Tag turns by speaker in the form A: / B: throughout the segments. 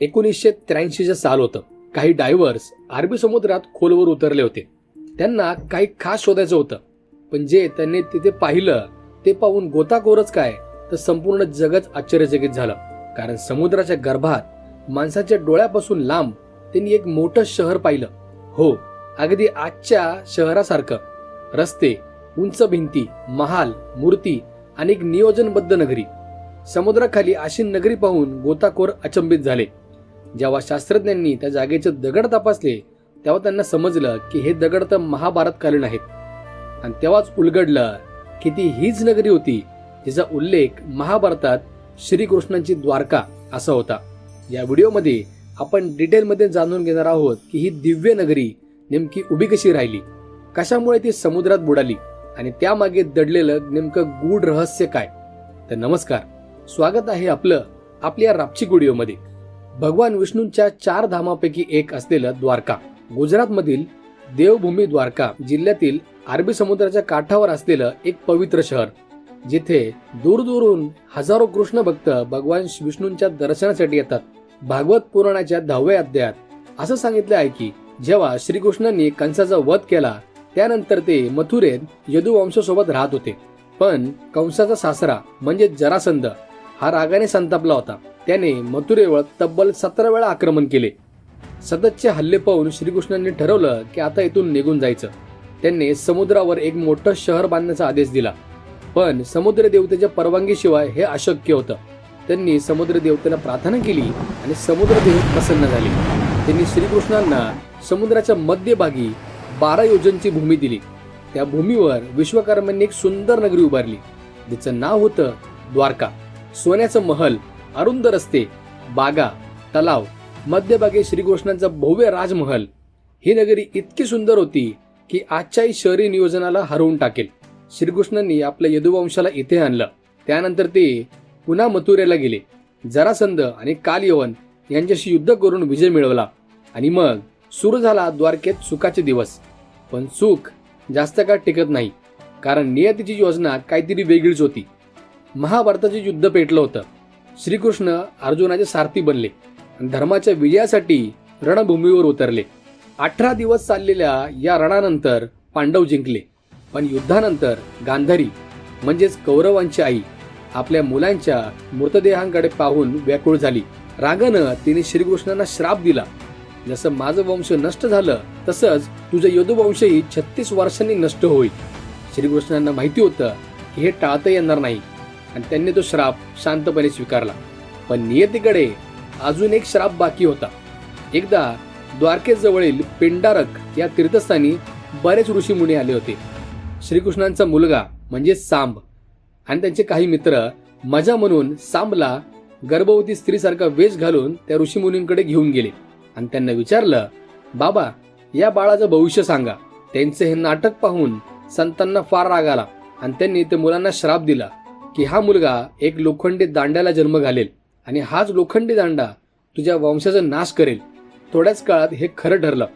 A: एकोणीसशे त्र्याऐंशीचं साल होतं. काही डायव्हर्स अरबी समुद्रात खोलवर उतरले होते. त्यांना काही खास शोधायचं होतं. पण जे त्यांनी तिथे पाहिलं ते पाहून गोताखोरच काय? तर संपूर्ण जगच आश्चर्यचकित झालं. कारण समुद्राच्या गर्भात माणसाच्या डोळ्यापासून लांब त्यांनी एक मोठं शहर पाहिलं. हो अगदी आजच्या शहरासारखं. रस्ते उंच भिंती महाल मूर्ती आणि एक नियोजनबद्ध नगरी. समुद्राखाली अशी नगरी पाहून गोताखोर अचंबित झाले. जेव्हा शास्त्रज्ञांनी त्या जागेचे दगड तपासले तेव्हा त्यांना समजलं की हे दगड तर महाभारतकालीन आहेत. आणि तेव्हाच उलगडलं की ती हीच नगरी होती तिचा उल्लेख महाभारतात श्रीकृष्णांची द्वारका असा होता. या व्हिडिओमध्ये आपण डिटेलमध्ये जाणून घेणार आहोत की ही दिव्य नगरी नेमकी उभी कशी राहिली कशामुळे ती समुद्रात बुडाली आणि त्यामागे दडलेलं नेमकं गूढ रहस्य काय. तर नमस्कार स्वागत आहे आपलं आपल्या रापची व्हिडिओमध्ये भगवान विष्णूंच्या चार धामापैकी एक असलेलं द्वारका. गुजरातमधील देवभूमी द्वारका जिल्ह्यातील अरबी समुद्राच्या काठावर असलेलं एक पवित्र शहर. जिथे दूरदूरून हजारो कृष्ण भक्त भगवान विष्णूंच्या दर्शनासाठी येतात. भागवत पुराणाच्या दहाव्या अध्यायात असं सांगितलं आहे की जेव्हा श्रीकृष्णांनी कंसाचा वध केला त्यानंतर ते मथुरेत यदुवंशासोबत राहत होते. पण कंसाचा सासरा म्हणजे जरासंध हा रागाने संतापला होता. त्याने मथुरेवर तब्बल सतरा वेळा आक्रमण केले. सततचे हल्ले पाहून श्रीकृष्णांनी ठरवलं की आता इथून निघून जायचं. त्यांनी समुद्रावर एक मोठं शहर बांधण्याचा आदेश दिला. पण समुद्र देवतेच्या परवानगीशिवाय हे अशक्य होतं. त्यांनी समुद्र देवतेला प्रार्थना केली आणि समुद्र देव प्रसन्न झाले. त्यांनी श्रीकृष्णांना समुद्राच्या मध्यभागी बारा योजनची भूमी दिली. त्या भूमीवर विश्वकर्मांनी एक सुंदर नगरी उभारली. जिचं नाव होतं द्वारका. सोन्याचं महल अरुंद रस्ते बागा तलाव मध्यभागी श्रीकृष्णांचा भव्य राजमहल. ही नगरी इतकी सुंदर होती की आजच्याही शहरी नियोजनाला हरवून टाकेल. श्रीकृष्णांनी आपल्या यदुवंशाला इथे आणलं. त्यानंतर ते पुन्हा मथुरेला गेले. जरासंध आणि कालयवन यांच्याशी युद्ध करून विजय मिळवला. आणि मग सुरू झाला द्वारकेत सुखाचे दिवस. पण सुख जास्त काळ टिकत नाही. कारण नियतीची योजना काहीतरी वेगळीच होती. महाभारताचे युद्ध पेटलं होतं. श्रीकृष्ण अर्जुनाचे सारथी बनले धर्माच्या विजयासाठी रणभूमीवर उतरले. अठरा दिवस चाललेल्या या रणानंतर पांडव जिंकले. पण युद्धानंतर गांधारी म्हणजेच कौरवांची आई आपल्या मुलांच्या मृतदेहांकडे पाहून व्याकुळ झाली. रागानं तिने श्रीकृष्णांना श्राप दिला. जसं माझं वंश नष्ट झालं तसंच तुझं यदुवंशही छत्तीस वर्षांनी नष्ट होईल. श्रीकृष्णांना माहिती होतं की हे टाळता येणार नाही. आणि त्यांनी तो श्राप शांतपणे स्वीकारला. पण नियतीकडे अजून एक श्राप बाकी होता. एकदा द्वारकेजवळील पिंडारक या तीर्थस्थानी बरेच ऋषीमुनी आले होते. श्रीकृष्णांचा मुलगा म्हणजे सांब आणि त्यांचे काही मित्र मजा म्हणून सांबला गर्भवती स्त्रीसारखा वेश घालून त्या ऋषीमुनींकडे घेऊन गेले. आणि त्यांना विचारलं बाबा या बाळाचं भविष्य सांगा. त्यांचे हे नाटक पाहून संतांना फार राग आला आणि त्यांनी त्या मुलांना श्राप दिला. की हा मुलगा एक लोखंडी दांड्याला जन्म घालेल आणि हाच लोखंडी दांडा तुझ्या वंशाचा नाश करेल. थोड्याच काळात हे खरं ठरलं.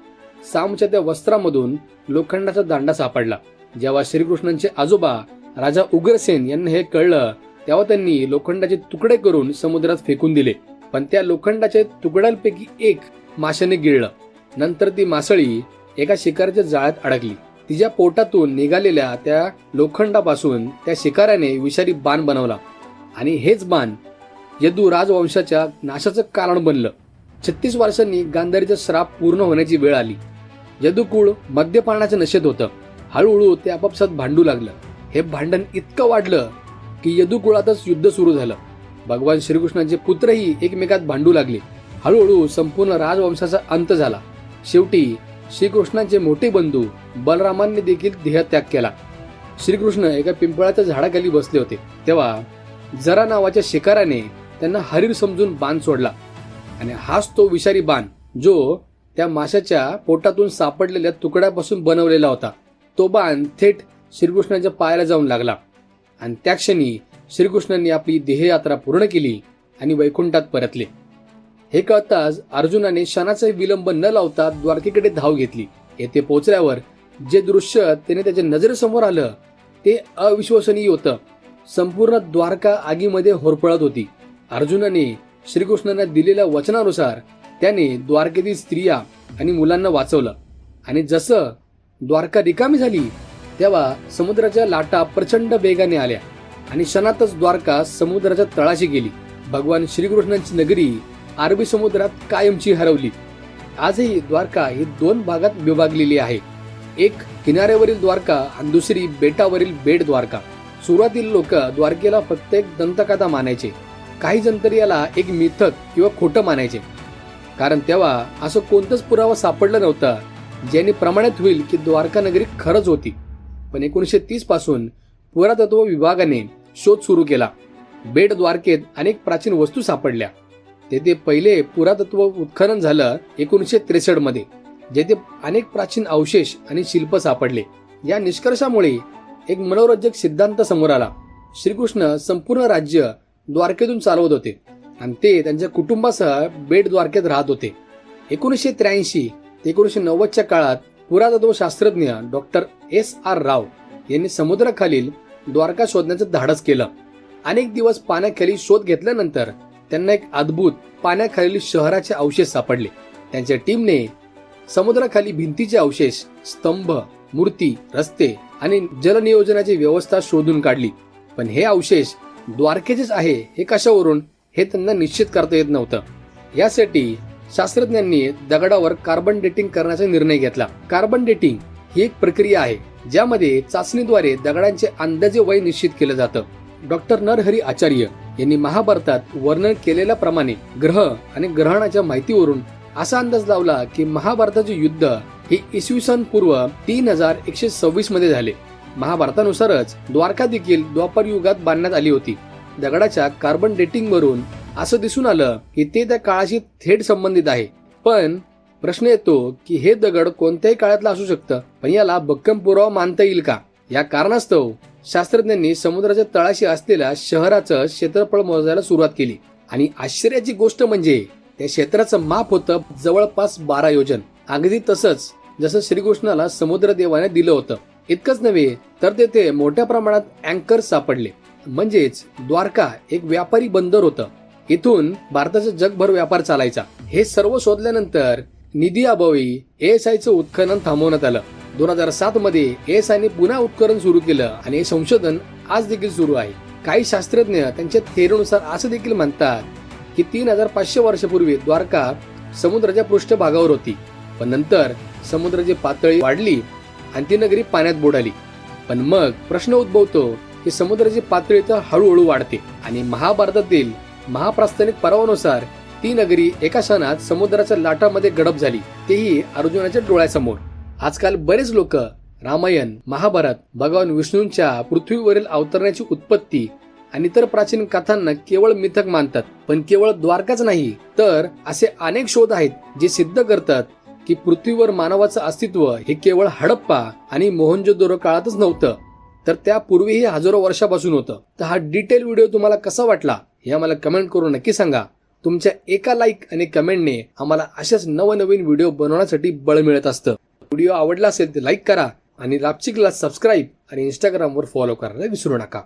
A: सामच्या त्या वस्त्रामधून लोखंडाचा दांडा सापडला. जेव्हा श्रीकृष्णांचे आजोबा राजा उग्रसेन यांना हे कळलं तेव्हा त्यांनी लोखंडाचे तुकडे करून समुद्रात फेकून दिले. पण त्या लोखंडाच्या तुकड्यांपैकी एक माशाने गिळलं. नंतर ती मासळी एका शिकाराच्या जाळ्यात अडकली. तिच्या पोटातून निघालेल्या त्या लोखंडापासून त्या शिकाऱ्याने विषारी बाण बनवला. आणि हेच बाण यदू राजवंशाच्या नाशाचं कारण बनलं. छत्तीस वर्षांनी गांधारीचा श्राप पूर्ण होण्याची वेळ आली. यदुकुळ मद्यपानाच्या नशेत होतं. हळूहळू ते आपापसात भांडू लागलं. हे भांडण इतकं वाढलं की यदुकुळातच युद्ध सुरू झालं. भगवान श्रीकृष्णांचे पुत्रही एकमेकात भांडू लागले. हळूहळू संपूर्ण राजवंशाचा अंत झाला. शेवटी श्रीकृष्णांचे मोठे बंधू बलरामांनी देखील देहत्याग केला. श्रीकृष्ण एका पिंपळाच्या झाडाखाली बसले होते. तेव्हा जरा नावाच्या शिकाराने त्यांना हरीर समजून बाण सोडला. आणि हाच तो विषारी बाण जो त्या माशाच्या पोटातून सापडलेल्या तुकड्यापासून बनवलेला होता. तो बाण थेट श्रीकृष्णाच्या पायाला जाऊन लागला. आणि त्या क्षणी श्रीकृष्णांनी आपली देहयात्रा पूर्ण केली आणि वैकुंठात परतले. हे कळताच अर्जुनाने क्षणाचा विलंब न लावता द्वारकेकडे धाव घेतली. येथे पोहोचल्यावर जे दृश्य त्याने त्याच्या नजरेसमोर आलं ते अविश्वसनीय होतं. संपूर्ण द्वारका आगीमध्ये होरपळत होती. अर्जुनाने श्रीकृष्णांना दिलेल्या वचनानुसार त्याने द्वारकेतील स्त्रिया आणि मुलांना वाचवलं. आणि जसं द्वारका रिकामी झाली तेव्हा समुद्राच्या लाटा प्रचंड वेगाने आल्या आणि क्षणातच द्वारका समुद्राच्या तळाशी गेली. भगवान श्रीकृष्णांची नगरी अरबी समुद्रात कायमची हरवली. आजही द्वारका ही दोन भागात विभागलेली आहे. एक किनाऱ्यावरील द्वारका आणि दुसरी बेटावरील बेट द्वारका. सुरुवातील लोक द्वारकेला फक्त एक दंतकथा मानायचे. काही जण तर याला एक मिथक किंवा खोटं मानायचे. कारण तेव्हा असं कोणतंच पुरावा सापडलं नव्हतं ज्याने प्रमाणित होईल की द्वारका नगरी खरंच होती. पण एकोणीसशे तीसपासून पुरातत्व विभागाने शोध सुरू केला. बेट द्वारकेत अनेक प्राचीन वस्तू सापडल्या. तेथे पहिले पुरातत्व उत्खनन झालं एकोणीसशे त्रेसष्टमध्ये जेथे अनेक प्राचीन अवशेष आणि शिल्प सापडले. या निष्कर्षामुळे एक मनोरंजक सिद्धांत समोर आला. श्रीकृष्ण संपूर्ण राज्य द्वारकेतून चालवत होते आणि ते त्यांच्या कुटुंबासह बेट द्वारकेत राहत होते. एकोणीसशे त्र्याऐंशी ते एकोणीसशे नव्वदच्या काळात पुरातत्व शास्त्रज्ञ डॉक्टर एस आर राव यांनी समुद्राखालील द्वारका शोधण्याचं धाडस केलं. अनेक दिवस पाण्याखाली शोध घेतल्यानंतर त्यांना एक अद्भुत पाण्याखालील शहराचे अवशेष सापडले. त्यांच्या टीमने समुद्राखाली भिंतीचे अवशेष स्तंभ मूर्ती रस्ते आणि जलनियोजनाची व्यवस्था शोधून काढली. पण हे अवशेष द्वारकेचेच आहे हे कशावरून हे त्यांना निश्चित करता येत नव्हतं. यासाठी शास्त्रज्ञांनी दगडावर कार्बन डेटिंग करण्याचा निर्णय घेतला. कार्बन डेटिंग ही एक प्रक्रिया आहे ज्यामध्ये चाचणीद्वारे दगडांचे अंदाजे वय निश्चित केलं जातं. डॉक्टर नरहरी आचार्य यांनी महाभारतात वर्णन केलेल्याप्रमाणे ग्रह आणि ग्रहणाच्या माहितीवरून असा अंदाज लावला की महाभारताचे युद्ध हे इसवी सन पूर्व तीन हजार एकशे सव्वीसमध्ये झाले. महाभारतानुसारच द्वारका देखील द्वापर युगात बांधण्यात आली होती. दगडाच्या कार्बन डेटिंग वरून असं दिसून आलं की ते त्या काळाशी थेट संबंधित आहे. पण प्रश्न येतो की हे दगड कोणत्याही काळातलं असू शकतं पण याला भक्कम पुरावा मानता येईल का? या कारणास्तव शास्त्रज्ञांनी समुद्राच्या तळाशी असलेल्या शहराचं क्षेत्रफळ मोजायला सुरुवात केली. आणि आश्चर्याची गोष्ट म्हणजे त्या क्षेत्राचं माप होतं जवळपास बारा योजन. अगदी तसंच जसं श्रीकृष्णाला समुद्र देवाने दिलं होतं. इतकंच नव्हे तर तेथे मोठ्या प्रमाणात अँकर सापडले. म्हणजेच द्वारका एक व्यापारी बंदर होतं. इथून भारताचा जगभर व्यापार चालायचा. हे सर्व शोधल्यानंतर निधी अभावी एएसआयचं उत्खनन थांबवण्यात आलं. दोन हजार सात मध्ये एएसआयने पुन्हा उत्खनन सुरू केलं आणि हे संशोधन आज देखील सुरू आहे. काही शास्त्रज्ञ त्यांच्या थेरीनुसार असं देखील म्हणतात की तीन हजार पाचशे वर्षापूर्वी द्वारका समुद्राच्या पृष्ठभागावर होती. पण नंतर समुद्राची पातळी वाढली आणि ती नगरी पाण्यात बुडाली. पण मग प्रश्न उद्भवतो की समुद्राची पातळी तर हळूहळू वाढते आणि महाभारतातील महाप्रास्थानिक पर्वानुसार ती नगरी एका क्षणात समुद्राच्या लाटामध्ये गडप झाली. तेही अर्जुनाच्या डोळ्यासमोर. आजकाल बरेच लोक रामायण महाभारत भगवान विष्णूंच्या पृथ्वीवरील अवतरण्याची उत्पत्ती आणि इतर प्राचीन कथांना केवळ मिथक मानतात. पण केवळ द्वारकाच नाही तर असे अनेक शोध आहेत जे सिद्ध करतात की पृथ्वीवर मानवाचं अस्तित्व हे केवळ हडप्पा आणि मोहनजोदोरो काळातच नव्हतं तर त्यापूर्वीही हजारो वर्षापासून होतं. तर हा डिटेल व्हिडिओ तुम्हाला कसा वाटला हे आम्हाला कमेंट करून नक्की सांगा. तुमच्या एका लाईक आणि कमेंटने आम्हाला अशाच नवनवीन व्हिडिओ बनवण्यासाठी बळ मिळत असतं. व्हिडिओ आवडला असेल तर लाईक करा आणि लापचिकला सबस्क्राईब आणि इंस्टाग्रामवर फॉलो करायला विसरू नका.